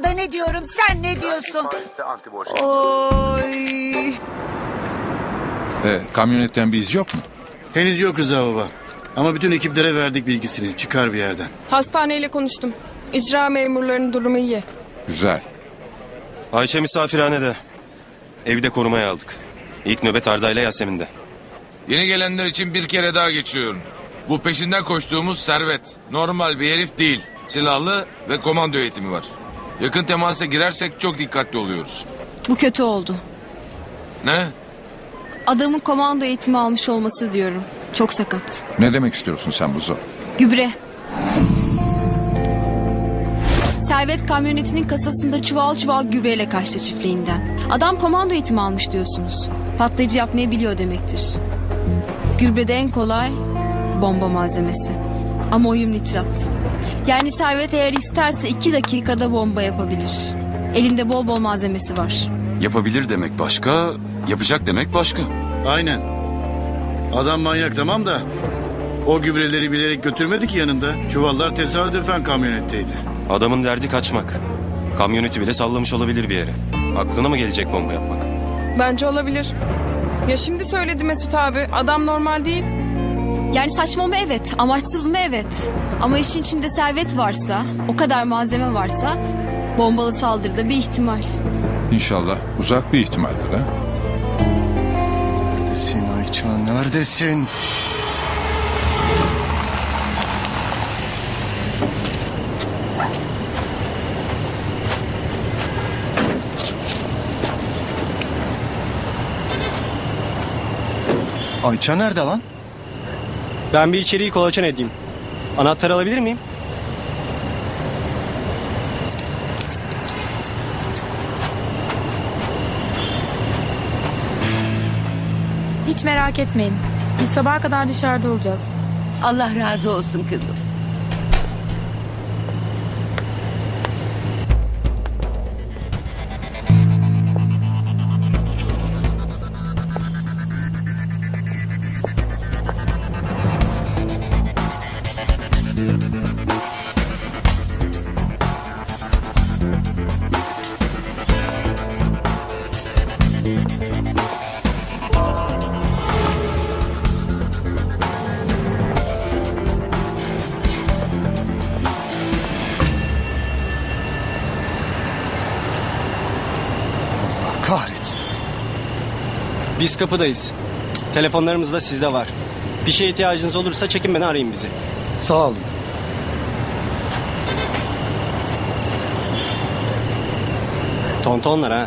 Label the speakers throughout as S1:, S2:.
S1: burada ne diyorum sen ne diyorsun? Oy.
S2: E, kamyonetten bir iz yok mu?
S3: Henüz yok Rıza baba. Ama bütün ekiplere verdik bilgisini. Çıkar bir yerden.
S4: Hastaneyle konuştum. İcra memurlarının durumu iyi.
S2: Güzel.
S5: Ayşe misafirhanede. Evi de korumaya aldık. İlk nöbet Arda ile Yasemin'de.
S6: Yeni gelenler için bir kere daha geçiyorum. Bu peşinden koştuğumuz servet. Normal bir herif değil. Silahlı ve komando eğitimi var. Yakın temasa girersek çok dikkatli oluyoruz.
S7: Bu kötü oldu.
S6: Ne?
S7: Adamın komando eğitimi almış olması diyorum. Çok sakat.
S2: Ne demek istiyorsun sen Buzo?
S7: Gübre. Servet kamyonetinin kasasında çuval çuval gübreyle kaçtı çiftliğinden. Adam komando eğitimi almış diyorsunuz. Patlayıcı yapmayı biliyor demektir. Gübrede en kolay bomba malzemesi. Amonyum nitrat. Yani Servet eğer isterse iki dakikada bomba yapabilir. Elinde bol bol malzemesi var.
S8: Yapabilir demek başka, yapacak demek başka.
S3: Aynen. Adam manyak tamam da. O gübreleri bilerek götürmedi ki yanında. Çuvallar tesadüfen kamyonetteydi.
S5: Adamın derdi kaçmak. Kamyoneti bile sallamış olabilir bir yere. Aklına mı gelecek bomba yapmak?
S4: Bence olabilir. Ya şimdi söyledi Mesut abi. Adam normal değil.
S7: Yani saçma mı evet, amaçsız mı evet. Ama işin içinde servet varsa, o kadar malzeme varsa bombalı saldırıda bir ihtimal.
S2: İnşallah uzak bir ihtimaldir ha?
S9: Neredesin Ayça neredesin? Ayça nerede lan?
S10: Ben bir içeriği kolaçan edeyim. Anahtarı alabilir miyim?
S11: Hiç merak etmeyin. Biz sabaha kadar dışarıda olacağız.
S1: Allah razı olsun kızım.
S9: Kahretsin.
S10: Biz kapıdayız. Telefonlarımız da sizde var. Bir şeye ihtiyacınız olursa çekinmeden arayın bizi.
S9: Sağ olun.
S10: Tontonlar ha.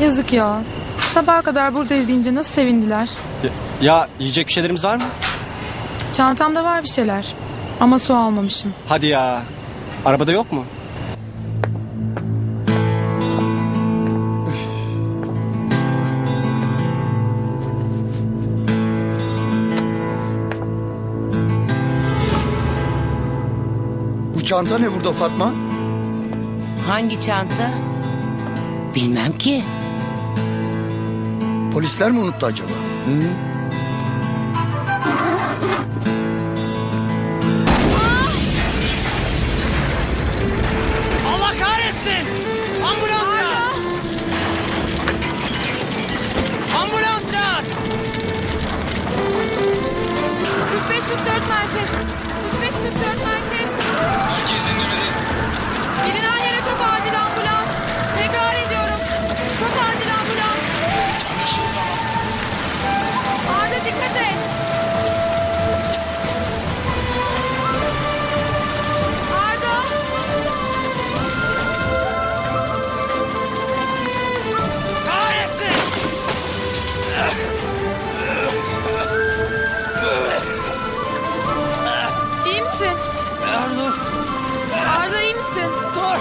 S11: Yazık ya. Sabaha kadar buradayız deyince nasıl sevindiler.
S10: Ya, ya yiyecek bir şeylerimiz var mı?
S11: Çantamda var bir şeyler. Ama su almamışım.
S10: Hadi ya. Arabada yok mu?
S9: Bu çanta ne burada Fatma?
S1: Hangi çanta? Bilmem ki.
S9: Polisler mi unuttu acaba?
S10: Allah Dur,
S11: Arda iyi misin?
S10: dur!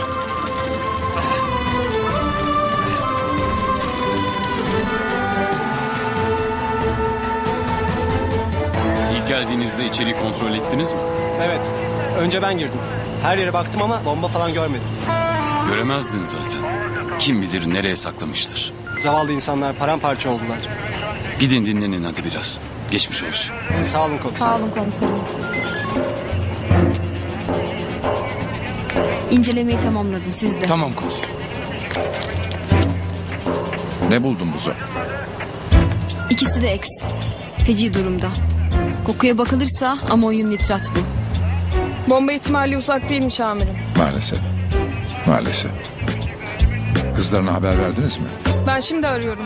S8: İlk geldiğinizde içeriği kontrol ettiniz mi?
S10: Evet. Önce ben girdim. Her yere baktım ama bomba falan görmedim.
S8: Göremezdin zaten. Kim bilir nereye saklamıştır.
S10: Zavallı insanlar paramparça oldular.
S8: Gidin dinlenin hadi biraz. Geçmiş olsun.
S10: Sağ olun komiserim.
S11: Sağ olun komiserim.
S7: İncelemeyi tamamladım sizde.
S8: Tamam komiserim.
S2: Ne buldun buza?
S7: İkisi de eks. Feci durumda. Kokuya bakılırsa amonyum nitrat bu.
S4: Bomba ihtimali uzak değilmiş amirim.
S2: Maalesef. Maalesef. Kızlarına haber verdiniz mi?
S4: Ben şimdi arıyorum.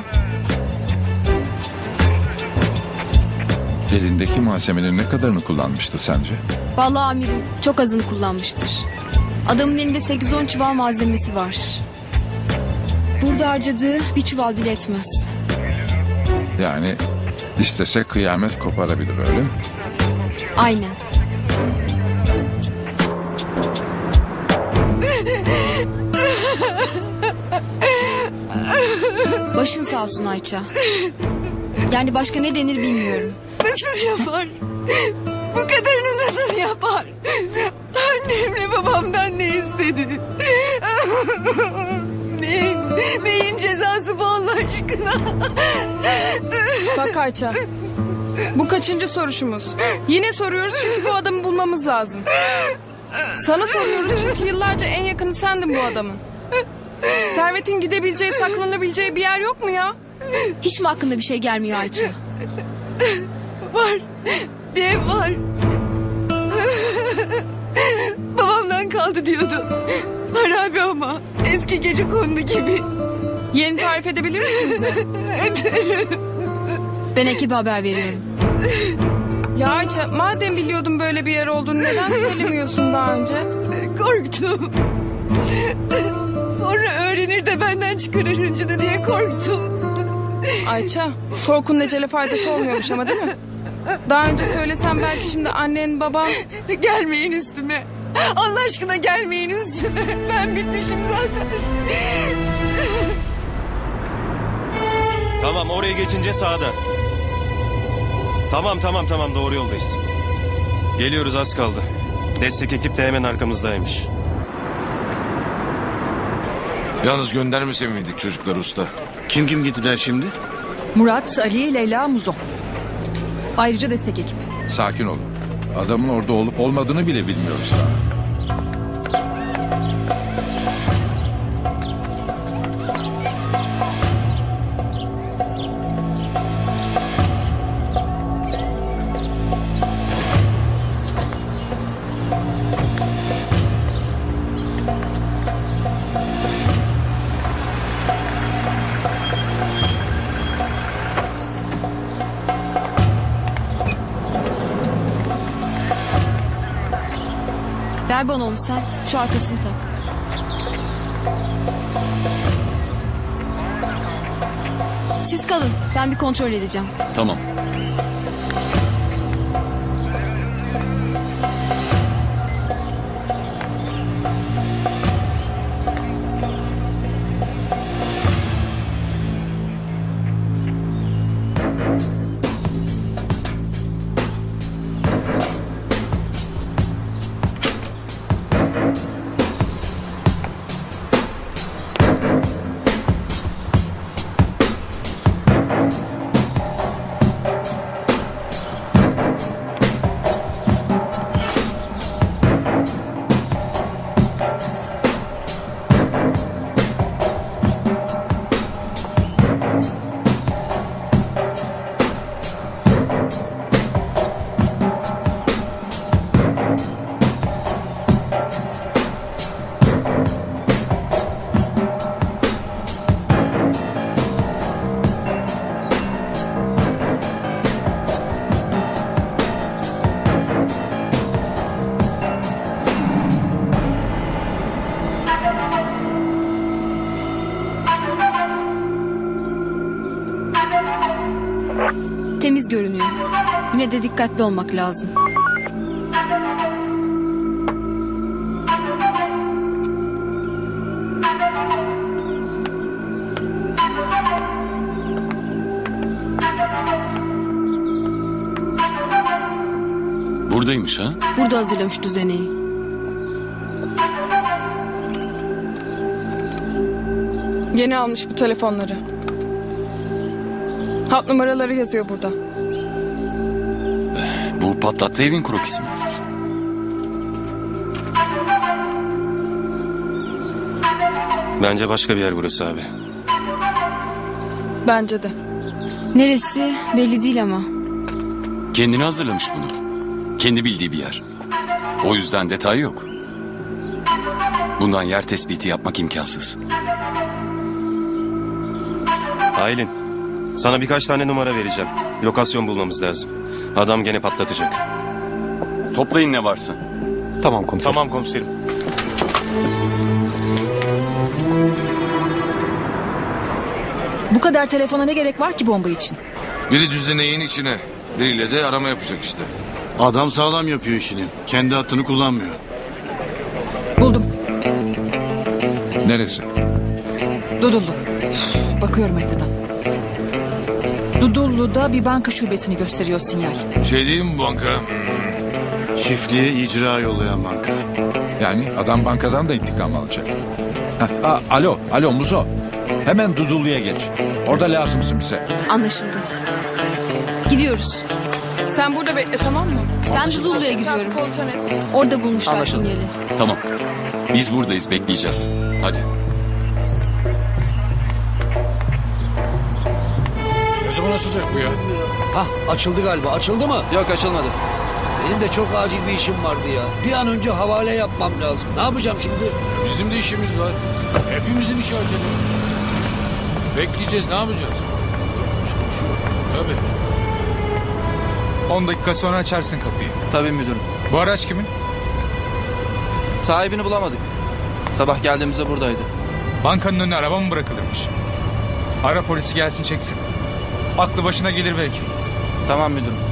S2: Elindeki malzemenin ne kadarını kullanmıştır sence?
S7: Vallahi amirim çok azını kullanmıştır. Adamın elinde 8-10 çuval malzemesi var. Burada harcadığı bir çuval bile etmez.
S2: Yani istese kıyamet koparabilir öyle mi?
S7: Aynen. Başın sağ olsun Ayça. Yani başka ne denir bilmiyorum.
S1: Nasıl yapar? Bu kadarını nasıl
S4: Ayça. Bu kaçıncı soruşumuz? Yine soruyoruz çünkü bu adamı bulmamız lazım. Sana soruyoruz çünkü yıllarca en yakını sendin bu adamın. Servetin gidebileceği, saklanabileceği bir yer yok mu ya?
S7: Hiç mi aklına bir şey gelmiyor Ayça?
S1: Var. Bir ev var. Babamdan kaldı diyordu. Harabe ama. Eski gece kondu gibi.
S4: Yerini tarif edebilir misiniz? bize?
S1: Ederim.
S7: Ben ekibe haber veriyorum.
S4: Ya Ayça madem biliyordun böyle bir yer olduğunu neden söylemiyorsun daha önce?
S1: Korktum. Sonra öğrenir de benden çıkarır hıncını diye korktum.
S4: Ayça korkunun ecele faydası olmuyormuş ama değil mi? Daha önce söylesem belki şimdi annen baban...
S1: Gelmeyin üstüme. Allah aşkına gelmeyin üstüme. Ben bitmişim zaten.
S5: Tamam oraya geçince sağda. Tamam tamam tamam doğru yoldayız. Geliyoruz az kaldı. Destek ekip de hemen arkamızdaymış.
S6: Yalnız göndermese miydik çocuklar usta?
S3: Kim kim gittiler şimdi?
S11: Murat, Ali, Leyla, Muzon. Ayrıca destek ekibi.
S2: Sakin olun. Adamın orada olup olmadığını bile bilmiyoruz daha.
S7: Ver bana onu sen. Şu arkasını tak. Siz kalın. Ben bir kontrol edeceğim.
S8: Tamam.
S7: Temiz görünüyor. Yine de dikkatli olmak lazım.
S8: Buradaymış ha?
S7: Burada hazırlamış düzeneyi.
S4: Yeni almış bu telefonları. Hat numaraları yazıyor burada.
S8: Bu patlattığı evin krokisi mi?
S5: Bence başka bir yer burası abi.
S4: Bence de.
S7: Neresi belli değil ama.
S8: Kendini hazırlamış bunu. Kendi bildiği bir yer. O yüzden detay yok. Bundan yer tespiti yapmak imkansız.
S5: Aylin, sana birkaç tane numara vereceğim. Lokasyon bulmamız lazım. Adam gene patlatacak.
S8: Toplayın ne varsa.
S10: Tamam komiserim.
S12: Tamam komiserim.
S11: Bu kadar telefona ne gerek var ki bomba için?
S6: Biri düzeneğin içine, biriyle de arama yapacak işte.
S3: Adam sağlam yapıyor işini. Kendi hattını kullanmıyor.
S11: Buldum.
S2: Neresi?
S11: Dudullu. Bakıyorum haritadan. Dudullu'da bir banka şubesini gösteriyor sinyal.
S6: Şey değil mi banka?
S3: Çiftliğe icra yollayan banka.
S2: Yani adam bankadan da intikam alacak. Ha, aa, alo, alo Muzo. Hemen Dudullu'ya geç. Orada lazımsın bize.
S7: Anlaşıldı. Gidiyoruz.
S4: Sen burada bekle tamam mı?
S7: Ben Dudullu'ya gidiyorum. Orada bulmuşlar
S10: Anlaşıldı.
S7: sinyali.
S8: Tamam. Biz buradayız bekleyeceğiz. Hadi.
S12: Ne zaman açılacak bu ya?
S9: Hah açıldı galiba. Açıldı mı?
S10: Yok açılmadı.
S9: Benim de çok acil bir işim vardı ya. Bir an önce havale yapmam lazım. Ne yapacağım şimdi?
S12: Bizim de işimiz var. Hepimizin işi acele. Bekleyeceğiz ne yapacağız? Tabii.
S13: 10 dakika sonra açarsın kapıyı.
S10: Tabii müdürüm.
S13: Bu araç kimin?
S10: Sahibini bulamadık. Sabah geldiğimizde buradaydı.
S13: Bankanın önüne araba mı bırakılırmış? Ara polisi gelsin çeksin. Aklı başına gelir belki.
S10: Tamam müdürüm.